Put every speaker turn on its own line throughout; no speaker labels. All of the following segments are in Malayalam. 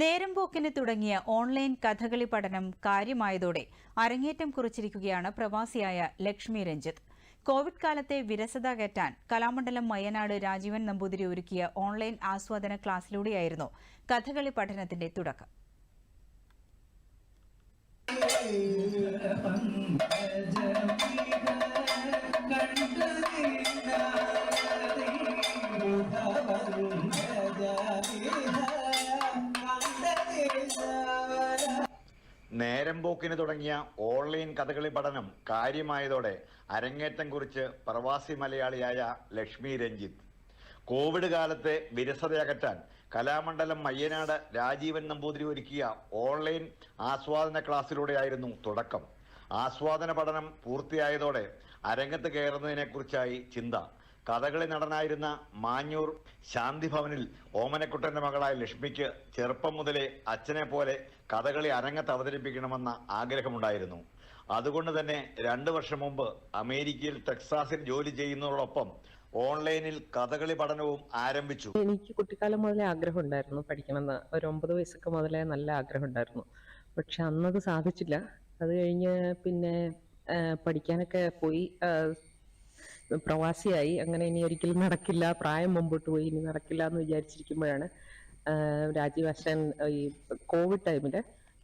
നേരം പോക്കിന് തുടങ്ങിയ ഓൺലൈൻ കഥകളി പഠനം കാര്യമായതോടെ അരങ്ങേറ്റം കുറിച്ചിരിക്കുകയാണ് പ്രവാസിയായ ലക്ഷ്മി രഞ്ജിത്ത്. കോവിഡ് കാലത്തെ വിരസത കയറ്റാൻ കലാമണ്ഡലം മയ്യനാട് രാജീവൻ നമ്പൂതിരി ഒരുക്കിയ ഓൺലൈൻ ആസ്വാദന ക്ലാസ്സിലൂടെയായിരുന്നു കഥകളി പഠനത്തിന്റെ തുടക്കം.
നേരം പോക്കിന് തുടങ്ങിയ ഓൺലൈൻ കഥകളി പഠനം കാര്യമായതോടെ അരങ്ങേറ്റം കുറിച്ച് പ്രവാസി മലയാളിയായ ലക്ഷ്മി രഞ്ജിത്ത്. കോവിഡ് കാലത്തെ വിരസതയകറ്റാൻ കലാമണ്ഡലം മയ്യനാട് രാജീവൻ നമ്പൂതിരി ഒരുക്കിയ ഓൺലൈൻ ആസ്വാദന ക്ലാസ്സിലൂടെയായിരുന്നു തുടക്കം. ആസ്വാദന പഠനം പൂർത്തിയായതോടെ അരങ്ങത്ത് കയറുന്നതിനെക്കുറിച്ചായി ചിന്ത. കഥകളി നടനായിരുന്ന മാഞ്ഞൂർ ശാന്തിഭവനിൽ ഓമനക്കുട്ടന്റെ മകളായ ലക്ഷ്മിക്ക് ചെറുപ്പം മുതലേ അച്ഛനെ പോലെ കഥകളി അരങ്ങത്ത് അവതരിപ്പിക്കണമെന്ന ആഗ്രഹമുണ്ടായിരുന്നു. അതുകൊണ്ട് തന്നെ രണ്ടു വർഷം മുമ്പ് അമേരിക്കയിൽ ടെക്സാസിൽ ജോലി ചെയ്യുന്നതോടൊപ്പം ഓൺലൈനിൽ കഥകളി പഠനവും ആരംഭിച്ചു.
എനിക്ക് കുട്ടിക്കാലം മുതലേ ആഗ്രഹം ഉണ്ടായിരുന്നു പഠിക്കണമെന്ന്. ഒരു ഒമ്പത് വയസ്സൊക്കെ മുതലേ നല്ല ആഗ്രഹം ഉണ്ടായിരുന്നു പക്ഷെ അന്നത് സാധിച്ചില്ല. അത് കഴിഞ്ഞ് പിന്നെ പഠിക്കാനൊക്കെ പോയി. പ്രവാസിയായി. അങ്ങനെ ഇനി ഒരിക്കലും നടക്കില്ല. പ്രായം മുമ്പോട്ട് പോയി ഇനി നടക്കില്ല എന്ന് വിചാരിച്ചിരിക്കുമ്പോഴാണ് രാജീവ് അശ്വൻ ഈ കോവിഡ് ടൈമിൽ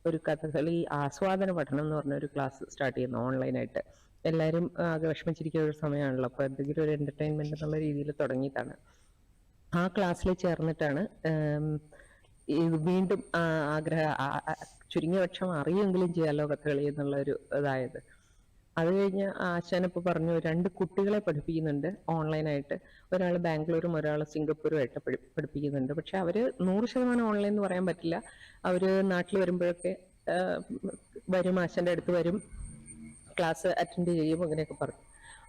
ഒരു കഥകളി ആസ്വാദന പഠനം എന്ന് പറഞ്ഞ ഒരു ക്ലാസ് സ്റ്റാർട്ട് ചെയ്യുന്നു ഓൺലൈനായിട്ട്. എല്ലാവരും ആകെ വിഷമിച്ചിരിക്കുന്ന ഒരു സമയമാണല്ലോ. അപ്പൊ എന്തെങ്കിലും ഒരു എന്റർടൈൻമെന്റ് എന്നുള്ള രീതിയിൽ തുടങ്ങിയിട്ടാണ്. ആ ക്ലാസ്സിൽ ചേർന്നിട്ടാണ് വീണ്ടും ആഗ്രഹം ചുരുങ്ങിയ പക്ഷം അറിയുമെങ്കിലും ചെയ്യാലോ കഥകളി എന്നുള്ള ഒരു ഇതായത്. അത് കഴിഞ്ഞ് ആശാനിപ്പോൾ പറഞ്ഞു രണ്ട് കുട്ടികളെ പഠിപ്പിക്കുന്നുണ്ട് ഓൺലൈനായിട്ട് ഒരാൾ ബാംഗ്ലൂരും ഒരാൾ സിംഗപ്പൂരും ആയിട്ട് പഠി പഠിപ്പിക്കുന്നുണ്ട്. പക്ഷെ അവർ നൂറ് ശതമാനം ഓൺലൈൻ എന്ന് പറയാൻ പറ്റില്ല. അവർ നാട്ടിൽ വരുമ്പോഴൊക്കെ വരും ആശാന്റെ അടുത്ത് വരും ക്ലാസ് അറ്റൻഡ് ചെയ്യും അങ്ങനെയൊക്കെ പറഞ്ഞു.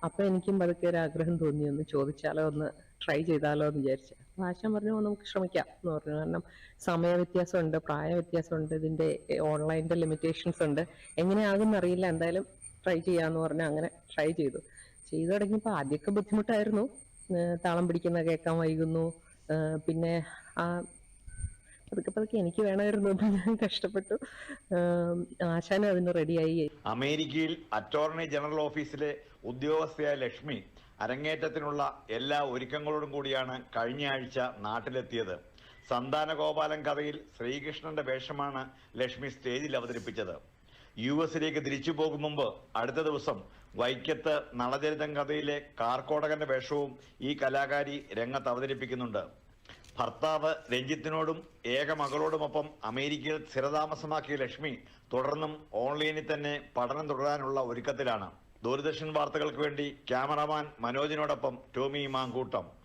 അപ്പോൾ എനിക്കും പതുക്കെ ഒരു ആഗ്രഹം തോന്നി ഒന്ന് ചോദിച്ചാലോ ഒന്ന് ട്രൈ ചെയ്താലോ എന്ന് വിചാരിച്ചു. ആശാൻ പറഞ്ഞു നമുക്ക് ശ്രമിക്കാം എന്ന് പറഞ്ഞു. കാരണം സമയ വ്യത്യാസമുണ്ട് പ്രായ വ്യത്യാസമുണ്ട് ഇതിന്റെ ഓൺലൈനിന്റെ ലിമിറ്റേഷൻസ് ഉണ്ട്. എങ്ങനെയാകും അറിയില്ല. എന്തായാലും ട്രൈ ചെയ്യാന്ന് പറഞ്ഞ് അങ്ങനെ ട്രൈ ചെയ്തു. ചെയ്തു തുടങ്ങിയപ്പോൾ ആദ്യമൊക്കെ ബുദ്ധിമുട്ടായിരുന്നു. താളം പിടിക്കുന്ന കേൾക്കാൻ വൈകുന്നു. പിന്നെ ആ പതുക്കെ പതുക്കെ എനിക്ക് വേണമായിരുന്നു ഞാൻ കഷ്ടപ്പെട്ടു. ആശാനും അതിന് റെഡിയായി
അമേരിക്കയിൽ അറ്റോർണി ജനറൽ ഓഫീസിലെ ഉദ്യോഗസ്ഥയായ ലക്ഷ്മി അരങ്ങേറ്റത്തിനുള്ള എല്ലാ ഒരുക്കങ്ങളോടും കൂടിയാണ് കഴിഞ്ഞ ആഴ്ച നാട്ടിലെത്തിയത്. സന്താന ഗോപാലൻ കഥയിൽ ശ്രീകൃഷ്ണന്റെ വേഷമാണ് ലക്ഷ്മി സ്റ്റേജിൽ അവതരിപ്പിച്ചത്. യു എസിലേക്ക് തിരിച്ചു പോകും മുമ്പ് അടുത്ത ദിവസം വൈക്കത്ത് നളചരിതം കഥയിലെ കാർക്കോടകന്റെ വേഷവും ഈ കലാകാരി രംഗത്ത് അവതരിപ്പിക്കുന്നുണ്ട്. ഭർത്താവ് രഞ്ജിത്തിനോടും ഏക മകളോടുമൊപ്പം അമേരിക്കയിൽ സ്ഥിരതാമസമാക്കിയ ലക്ഷ്മി തുടർന്നും ഓൺലൈനിൽ തന്നെ പഠനം തുടരാനുള്ള ഒരുക്കത്തിലാണ്. ദൂരദർശൻ വാർത്തകൾക്ക് വേണ്ടി ക്യാമറാമാൻ മനോജിനോടൊപ്പം ടോമി മാങ്കൂട്ടം.